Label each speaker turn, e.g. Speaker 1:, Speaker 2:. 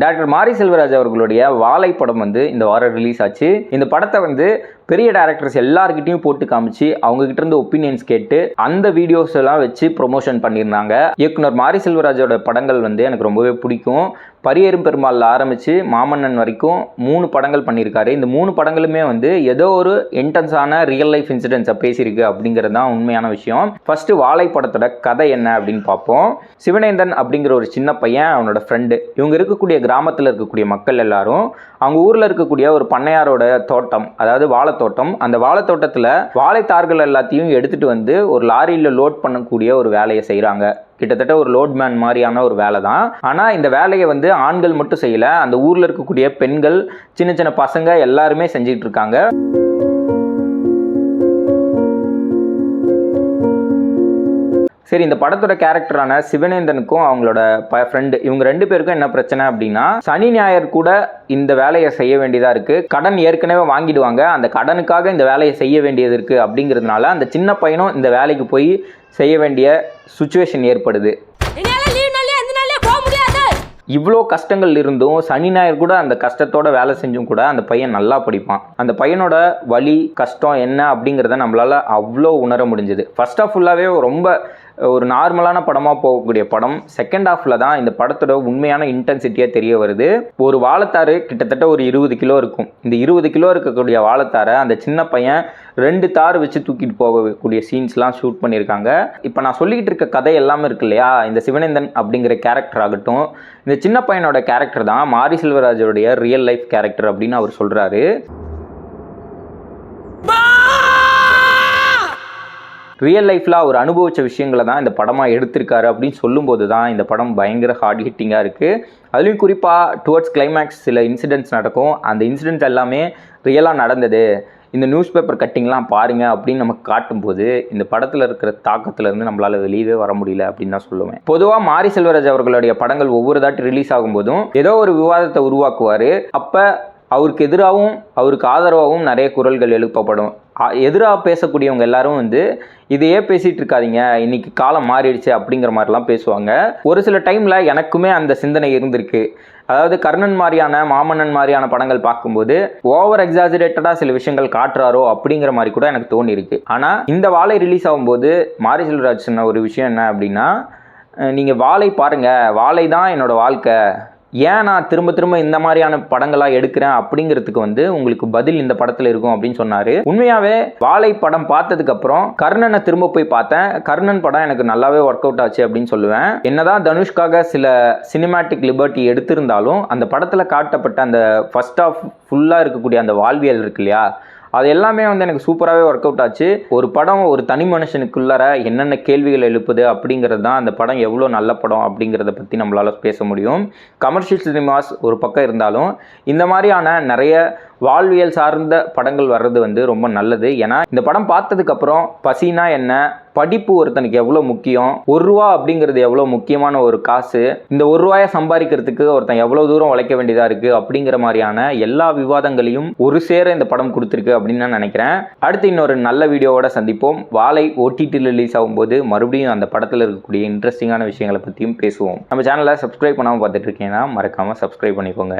Speaker 1: Doctor மாரி செல்வராஜ் அவர்களுடைய வாழை படம் வந்து இந்த வாரம் ரிலீஸ் ஆச்சு. இந்த படத்தை வந்து பெரிய டேரக்டர்ஸ் எல்லாருக்கிட்டையும் போட்டு காமிச்சு அவங்க கிட்ட இருந்து ஒப்பீனியன்ஸ் கேட்டு அந்த வீடியோஸ் எல்லாம் வச்சு ப்ரொமோஷன் பண்ணியிருந்தாங்க. இயக்குனர் மாரி செல்வராஜோட படங்கள் வந்து எனக்கு ரொம்பவே பிடிக்கும். பரியேறும் பெருமாளில் ஆரம்பித்து மாமன்னன் வரைக்கும் மூணு படங்கள் பண்ணியிருக்காரு. இந்த மூணு படங்களுமே வந்து ஏதோ ஒரு இன்டென்ஸான ரியல் லைஃப் இன்சிடென்ட்ஸை பேசியிருக்கு அப்படிங்கிறது தான் உண்மையான விஷயம். ஃபஸ்ட்டு வாழை படத்தோட கதை என்ன அப்படின்னு பார்ப்போம். சிவனேந்தன் அப்படிங்கிற ஒரு சின்ன பையன் அவனோட ஃப்ரெண்டு இவங்க இருக்கக்கூடிய கிராமத்தில் இருக்கக்கூடிய மக்கள் எல்லாரும் அவங்க ஊரில் இருக்கக்கூடிய ஒரு பண்ணையாரோட தோட்டம் அதாவது வாழைத்தோட்டம். அந்த வாழைத்தோட்டத்தில் வாழைத்தார்கள் எல்லாத்தையும் எடுத்துட்டு வந்து ஒரு லாரியில் லோட் பண்ணக்கூடிய ஒரு வேலையை செய்கிறாங்க கிட்டத்தட்ட ஒரு லோட்மேன் மாதிரியான ஒரு வேலை தான். ஆனால் இந்த வேலையை வந்து ஆண்கள் மட்டும் செய்யலை. அந்த ஊரில் இருக்கக்கூடிய பெண்கள் சின்ன சின்ன பசங்க எல்லாருமே செஞ்சிகிட்டு இருக்காங்க. சரி இந்த படத்தோட கேரக்டரான சிவனேந்தனுக்கும் அவங்களோட ஃப்ரெண்டு இவங்க ரெண்டு பேருக்கும் என்ன பிரச்சனை அப்படின்னா சனி ஞாயிறு கூட இந்த வேலையை செய்ய வேண்டியதாக இருக்குது கடன் ஏற்கனவே வாங்கிடுவாங்க. அந்த கடனுக்காக இந்த வேலையை செய்ய வேண்டியது இருக்குது அப்படிங்கிறதுனால அந்த சின்ன பையனும் இந்த வேலைக்கு போய் செய்ய வேண்டிய சுச்சுவேஷன் ஏற்படுது. இவ்வளோ கஷ்டங்கள் இருந்தும் சனி ஞாயிறு கூட அந்த கஷ்டத்தோட வேலை செஞ்சும் கூட அந்த பையன் நல்லா படிப்பான். அந்த பையனோட வலி கஷ்டம் என்ன அப்படிங்கிறத நம்மளால அவ்வளோ உணர முடிஞ்சது. ஃபர்ஸ்ட் ஆஃப் ஃபுல்லாகவே ரொம்ப ஒரு நார்மலான படமாக போகக்கூடிய படம். செகண்ட் ஹாஃபில் தான் இந்த படத்தோட உண்மையான இன்டென்சிட்டியாக தெரிய வருது. ஒரு வாழைத்தாறு கிட்டத்தட்ட ஒரு இருபது கிலோ இருக்கும். இந்த இருபது கிலோ இருக்கக்கூடிய வாழைத்தாரை அந்த சின்ன பையன் ரெண்டு தார் வச்சு தூக்கிட்டு போகக்கூடிய சீன்ஸ்லாம் ஷூட் பண்ணியிருக்காங்க. இப்போ நான் சொல்லிக்கிட்டு இருக்க கதை எல்லாமே இருக்கு இல்லையா? இந்த சிவனேந்தன் அப்படிங்கிற கேரக்டர் ஆகட்டும். இந்த சின்ன பையனோட கேரக்டர் தான் மாரி செல்வராஜோடைய ரியல் லைஃப் கேரக்டர் அப்படின்னு அவர் சொல்கிறாரு ரியல் லைஃப்பில் அவர் அனுபவித்த விஷயங்களை தான் இந்த படமாக எடுத்திருக்காரு அப்படின்னு சொல்லும்போது தான் இந்த படம் பயங்கர ஹார்ட் ஹிட்டிங்காக இருக்குது அதுலேயும் குறிப்பாக டுவர்ட்ஸ் கிளைமேக்ஸ் சில இன்சிடென்ட்ஸ் நடக்கும். அந்த இன்சிடென்ட்ஸ் எல்லாமே ரியலாக நடந்தது. இந்த நியூஸ் பேப்பர் கட்டிங்லாம் பாருங்கள் அப்படின்னு நமக்கு காட்டும்போது இந்த படத்தில் இருக்கிற தாக்கத்துலேருந்து நம்மளால் வெளியவே வர முடியல அப்படின்னு தான் சொல்லுவேன். பொதுவாக மாரி செல்வராஜ் அவர்களுடைய படங்கள் ஒவ்வொரு தாட்டி ரிலீஸ் ஆகும்போதும் ஏதோ ஒரு விவாதத்தை உருவாக்குவார். அப்போ அவருக்கு எதிராகவும் அவருக்கு ஆதரவாகவும் நிறைய குரல்கள் எழுப்பப்படும். எதிராக பேசக்கூடியவங்க எல்லாரும் வந்து இதையே பேசிகிட்டு இருக்காதிங்க இன்னைக்கு காலம் மாறிடுச்சு அப்படிங்கிற மாதிரிலாம் பேசுவாங்க. ஒரு சில டைமில் எனக்குமே அந்த சிந்தனை இருந்திருக்கு. அதாவது கர்ணன் மாதிரியான மாமன்னன் மாதிரியான படங்கள் பார்க்கும்போது ஓவர் எக்ஸாஜரேட்டடாக சில விஷயங்கள் காட்டுறாரோ அப்படிங்கிற மாதிரி கூட எனக்கு தோணியிருக்கு. ஆனால் இந்த வாழை ரிலீஸ் ஆகும்போது மாரி செல்வராஜ் சொன்ன ஒரு விஷயம் என்ன அப்படின்னா நீங்கள் வாழை பாருங்கள் வாழை தான் என்னோடய வாழ்க்கை ஏன் நான் திரும்ப திரும்ப இந்த மாதிரியான படங்களாக எடுக்கிறேன் அப்படிங்கிறதுக்கு வந்து உங்களுக்கு பதில் இந்த படத்தில் இருக்கும் அப்படின்னு சொன்னார். உண்மையாகவே வாழை படம் பார்த்ததுக்கப்புறம் கர்ணனை திரும்ப போய் பார்த்தேன். கர்ணன் படம் எனக்கு நல்லாவே ஒர்க் அவுட் ஆச்சு அப்படின்னு சொல்லுவேன். என்னதான் தனுஷ்காக சில சினிமேட்டிக் லிபர்ட்டி எடுத்திருந்தாலும் அந்த படத்தில் காட்டப்பட்ட அந்த ஃபர்ஸ்ட் ஆஃப் ஃபுல்லாக இருக்கக்கூடிய அந்த வாழ்வியல் இருக்கு இல்லையா? அது எல்லாமே வந்து எனக்கு சூப்பராகவே ஒர்க் அவுட் ஆச்சு. ஒரு படம் ஒரு தனி மனுஷனுக்குள்ளார என்னென்ன கேள்விகள் எழுப்புது அப்படிங்கிறது தான் அந்த படம் எவ்வளோ நல்ல படம் அப்படிங்கிறத பற்றி நம்மளால் பேச முடியும். கமர்ஷியல் சினிமாஸ் ஒரு பக்கம் இருந்தாலும் இந்த மாதிரியான நிறைய வாழ்வியல் சார்ந்த படங்கள் வர்றது வந்து ரொம்ப நல்லது. ஏன்னா இந்த படம் பார்த்ததுக்கப்புறம் பசினா என்ன படிப்பு ஒருத்தனுக்கு எவ்வளோ முக்கியம் ஒரு ரூபா அப்படிங்கிறது எவ்வளோ முக்கியமான ஒரு காசு இந்த ஒரு ரூபாயை சம்பாதிக்கிறதுக்கு ஒருத்தன் எவ்வளோ தூரம் உழைக்க வேண்டியதாக இருக்குது அப்படிங்கிற மாதிரியான எல்லா விவாதங்களையும் ஒரு சேர இந்த படம் கொடுத்துருக்கு அப்படின்னு நான் நினைக்கிறேன். அடுத்து இன்னொரு நல்ல வீடியோவோட சந்திப்போம். வாழை ஓடிடி ரிலீஸ் ஆகும்போது மறுபடியும் அந்த படத்தில் இருக்கக்கூடிய இன்ட்ரெஸ்டிங்கான விஷயங்களை பற்றியும் பேசுவோம். நம்ம சேனலை சப்ஸ்கிரைப் பண்ணாமல் பார்த்துட்டு இருக்கீங்கன்னா மறக்காமல் சப்ஸ்கிரைப் பண்ணிக்கோங்க.